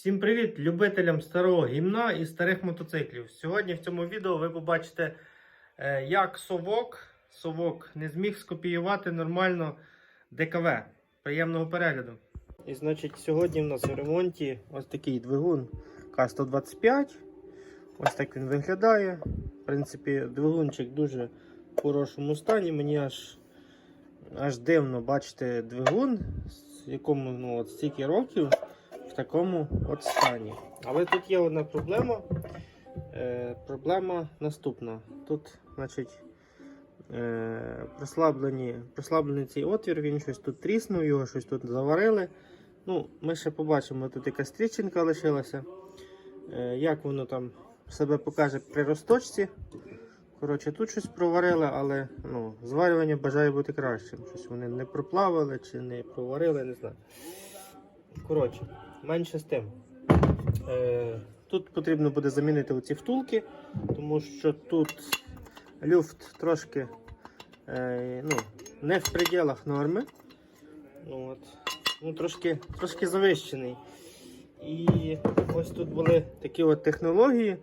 Всім привіт любителям старого гімна і старих мотоциклів. Сьогодні в цьому відео ви побачите, е, як совок, совок не зміг скопіювати нормально ДКВ. Приємного перегляду. І значить, сьогодні в нас в ремонті ось такий двигун К125. Ось так він виглядає. В принципі, двигунчик дуже в хорошому стані. Мені аж, аж дивно бачити двигун, з якому ну, от стільки років в такому от стані. Але тут є одна проблема. Е, проблема наступна. Тут, значить, е, прослаблені, прослаблений цей отвір, він щось тут тріснув, його щось тут заварили. Ну, Ми ще побачимо, тут якась тріщинка лишилася. Е, як воно там себе покаже при розточці. Коротше, тут щось проварили, але ну, зварювання бажає бути кращим. Щось вони не проплавили чи не проварили, не знаю. Коротше, менше з тим. Е, тут потрібно буде замінити оці втулки, тому що тут люфт трошки е, ну, не в пределах норми. Ну, от. Ну, трошки, трошки завищений. І ось тут були такі от технології,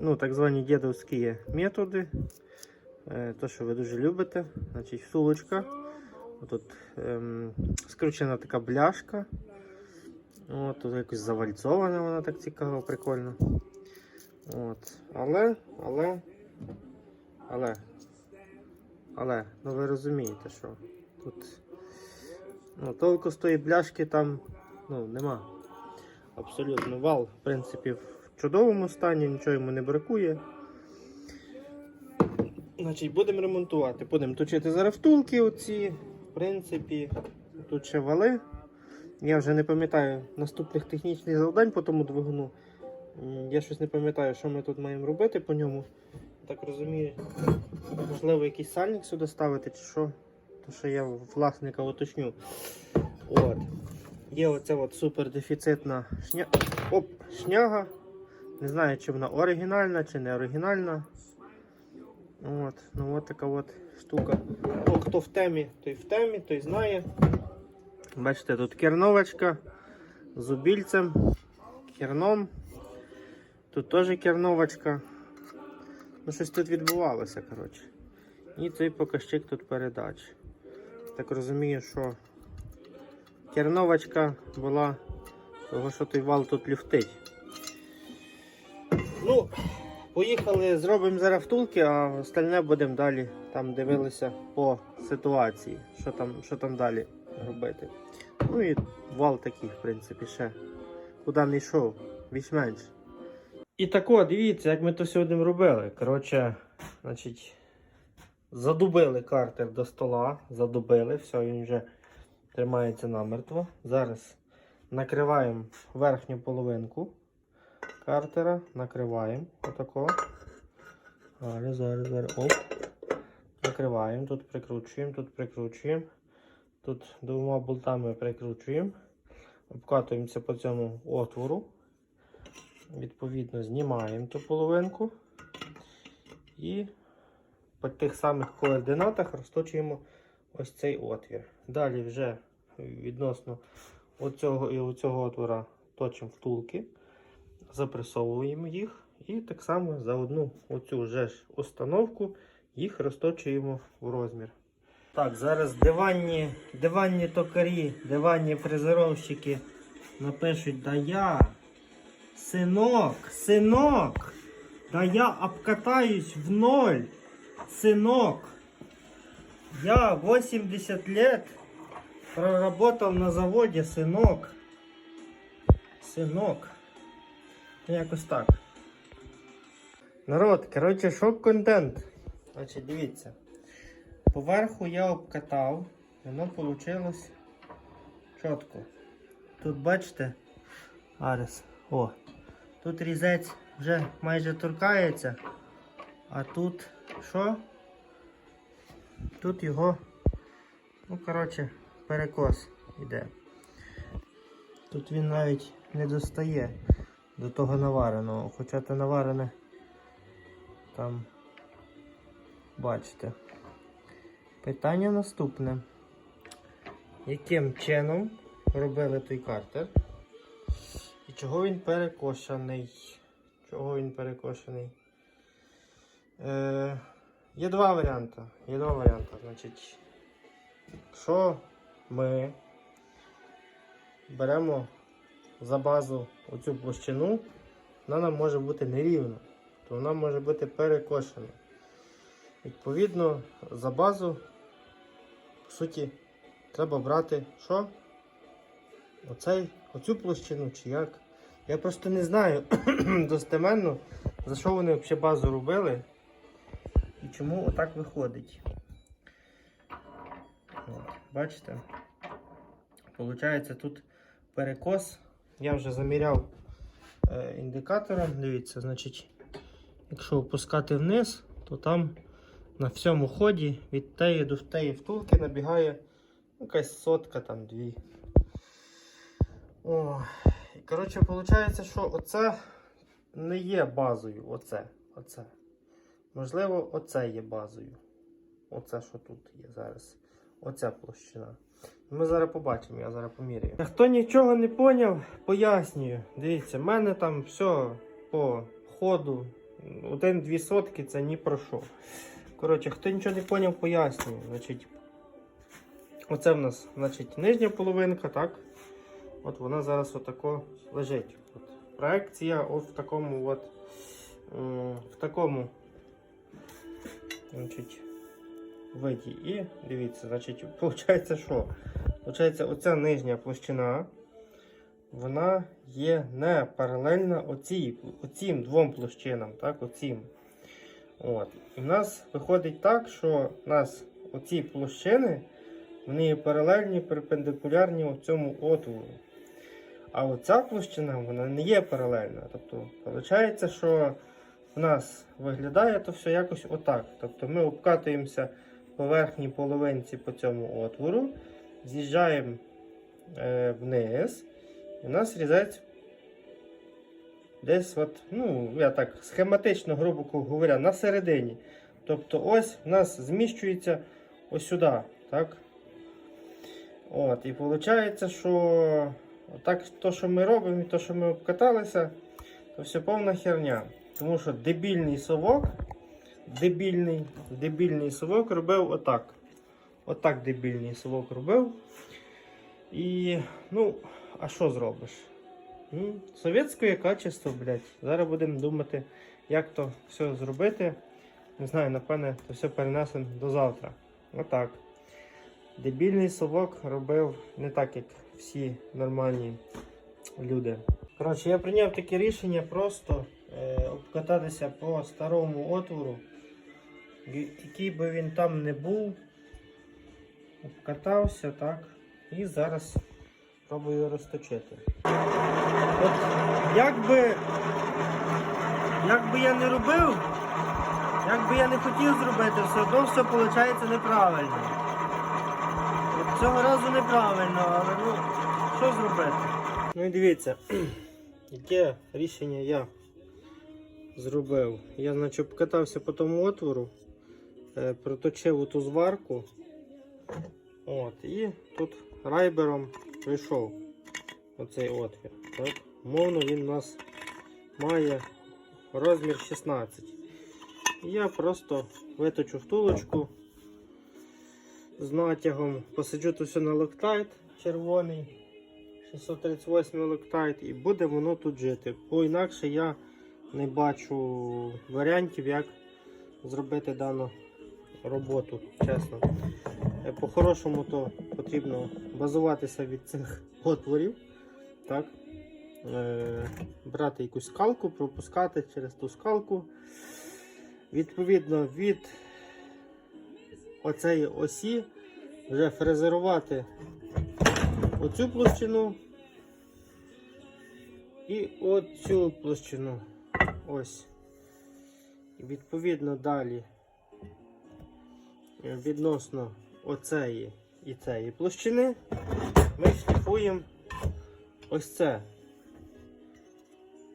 ну, так звані дідовські методи. Е, то, що ви дуже любите. Значить, втулочка. Тут ем, скручена така бляшка. От, тут якось завальцована вона так цікаво, прикольно. От. Але, але, але, але, ну ви розумієте, що тут ну, толку з тої бляшки там ну, нема. Абсолютно вал, в принципі, в чудовому стані, нічого йому не бракує. Значить, будемо ремонтувати. Будемо точити зараз втулки оці. В принципі, тут ще вали. Я вже не пам'ятаю наступних технічних завдань по тому двигуну. Я щось не пам'ятаю, що ми тут маємо робити по ньому. Так розумію, можливо, якийсь сальник сюди ставити чи що. То що я власника уточню. От. Є оця от супердефіцитна шня... Оп, шняга. Не знаю, чи вона оригінальна, чи не оригінальна. От, ну от така от штука. Ну, хто в темі, той в темі, той знає. Бачите, тут керновочка з убільцем, керном. Тут теж керновочка. Ну, щось тут відбувалося, коротше. І цей показчик тут передач. Так розумію, що керновочка була, того що той вал тут люфтить. Ну, поїхали, зробимо зараз втулки, а остальне будемо далі там дивилися по ситуації, що там, що там далі робити. Ну і вал такий, в принципі, ще. Куди не йшов, більш-менш. І тако, дивіться, як ми то сьогодні робили. Коротше, значить, задубили картер до стола, задубили, все, він вже тримається намертво. Зараз накриваємо верхню половинку картера, накриваємо отако. Зараз, зараз, зараз. Оп. Накриваємо, тут прикручуємо, тут прикручуємо. Тут двома болтами прикручуємо, обкатуємося по цьому отвору. Відповідно, знімаємо ту половинку і по тих самих координатах розточуємо ось цей отвір. Далі вже відносно оцього і оцього отвора точимо втулки, запресовуємо їх і так само за одну оцю вже ж установку їх розточуємо в розмір. Так, зараз диванні, диванні токарі, диванні фрезеровщики напишуть, да я, синок, синок, да я обкатаюсь в ноль, синок. Я 80 лет проработал на заводе, синок. Синок. Ну, Якось так. Народ, коротше, шок контент. Значить, дивіться. Поверху я обкатав, воно вийшло чітко. Тут бачите, Арес, о, тут різець вже майже торкається, а тут що? Тут його, ну, коротше, перекос іде. Тут він навіть не достає до того навареного, хоча те наварене там, бачите. Питання наступне. Яким чином робили той картер? І чого він перекошений? Чого він перекошений? Е, є два варіанти. Є два варіанти. Значить, якщо ми беремо за базу оцю площину, вона нам може бути нерівна, то вона може бути перекошена. Відповідно, за базу, суті, треба брати що? Оцей, оцю площину чи як? Я просто не знаю достеменно, за що вони взагалі базу робили і чому отак виходить. От, бачите? Получається тут перекос. Я вже заміряв е, індикатором. Дивіться, значить, якщо опускати вниз, то там на всьому ході від теї до теї втулки набігає якась сотка, там дві. О, і, коротше, виходить, що оце не є базою. Оце. оце. Можливо, оце є базою. Оце, що тут є зараз. Оця площина. Ми зараз побачимо, я зараз поміряю. Хто нічого не поняв, пояснюю. Дивіться, в мене там все по ходу. Один-дві сотки це ні про що. Коротше, хто нічого не поняв, пояснюю. Значить, оце в нас значить, нижня половинка, так? От вона зараз отако лежить. От. Проекція от в такому от, в такому значить, виді. І дивіться, значить, виходить, що? Получається, оця нижня площина, вона є не паралельна оцій, оцім двом площинам, так, оцім. От. І в нас виходить так, що в нас оці площини, вони є паралельні, перпендикулярні цьому отвору. А оця площина вона не є паралельна. Тобто, виходить, що в нас виглядає то все якось отак. Тобто ми обкатуємося по верхній половинці по цьому отвору, з'їжджаємо е, вниз, і в нас різається десь, от, ну, я так схематично, грубо говоря, на середині. Тобто ось в нас зміщується ось сюди. так? От, І виходить, що так, то, що ми робимо і то, що ми обкаталися, то все повна херня. Тому що дебільний совок, дебільний, дебільний совок робив отак. Отак дебільний совок робив. І, ну, а що зробиш? Ну, совєтське качество, блядь. Зараз будемо думати, як то все зробити. Не знаю, напевне, то все перенесемо до завтра. Отак. Дебільний совок робив не так, як всі нормальні люди. Коротше, я прийняв таке рішення просто е, обкататися по старому отвору, який би він там не був. Обкатався, так. І зараз пробую розточити. От як би, я не робив, як би я не хотів зробити, все одно все виходить неправильно. От цього разу неправильно, але ну, що зробити? Ну і дивіться, яке рішення я зробив. Я, значить, покатався по тому отвору, е, проточив ту зварку. От, і тут райбером прийшов оцей отвір. Так? Мовно він у нас має розмір 16. Я просто виточу втулочку з натягом, посаджу тут все на локтайт червоний, 638 локтайт, і буде воно тут жити. Бо інакше я не бачу варіантів, як зробити дану роботу, чесно. Е, По-хорошому то потрібно базуватися від цих отворів. Так? Е, брати якусь скалку, пропускати через ту скалку. Відповідно від оцеї осі вже фрезерувати оцю площину і оцю площину. Ось. І відповідно далі е, відносно оцеї і цієї площини ми шліфуємо ось це.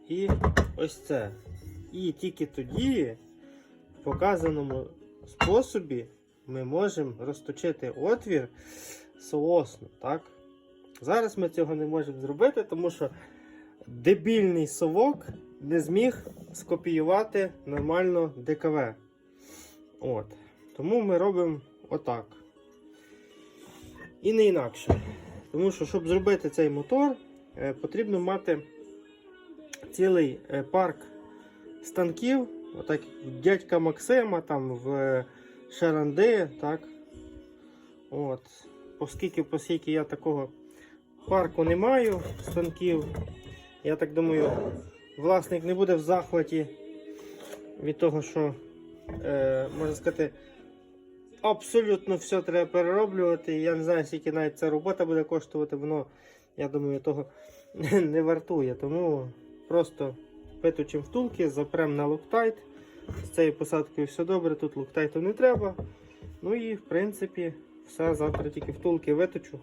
І ось це. І тільки тоді, в показаному способі, ми можемо розточити отвір соосно. Так? Зараз ми цього не можемо зробити, тому що дебільний совок не зміг скопіювати нормально ДКВ. От. Тому ми робимо отак. І не інакше. Тому що, щоб зробити цей мотор, е, потрібно мати цілий е, парк станків, отак дядька Максима, там в Шаранди, так. От. Оскільки, оскільки я такого парку не маю станків, я так думаю, власник не буде в захваті від того, що, е, можна сказати, абсолютно все треба перероблювати. Я не знаю, скільки навіть ця робота буде коштувати, воно, я думаю, того не вартує. Тому просто виточимо втулки, запрем на локтайт. З цією посадкою все добре, тут локтайту не треба. Ну і в принципі все. Завтра тільки втулки виточу.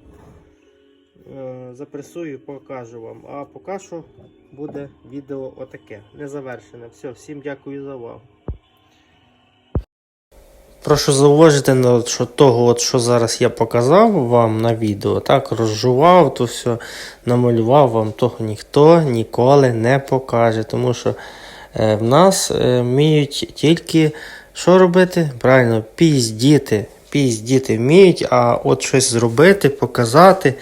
Е, Запресую, покажу вам. А поки що буде відео отаке, незавершене. Все, всім дякую за увагу. Прошу зауважити, ну, що того, от, що зараз я показав вам на відео, так, розжував то все, намалював вам, того ніхто ніколи не покаже. Тому що е, в нас е, вміють тільки що робити? Правильно, піздіти. Піздіти вміють, а от щось зробити, показати,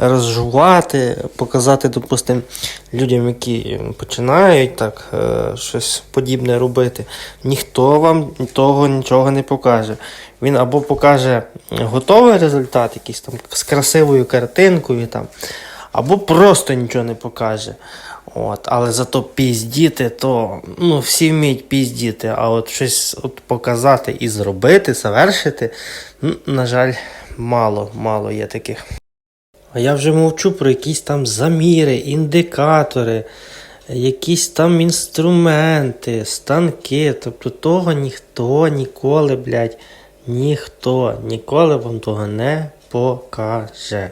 розжувати, показати, допустимо, людям, які починають так е, щось подібне робити. Ніхто вам того нічого не покаже. Він або покаже готовий результат, якийсь там з красивою картинкою, там, або просто нічого не покаже. От, але зато піздіти, то ну, всі вміють піздіти, а от щось от показати і зробити, завершити, ну, на жаль, мало, мало є таких. А я вже мовчу про якісь там заміри, індикатори, якісь там інструменти, станки. Тобто того ніхто ніколи, блядь, ніхто ніколи вам того не покаже.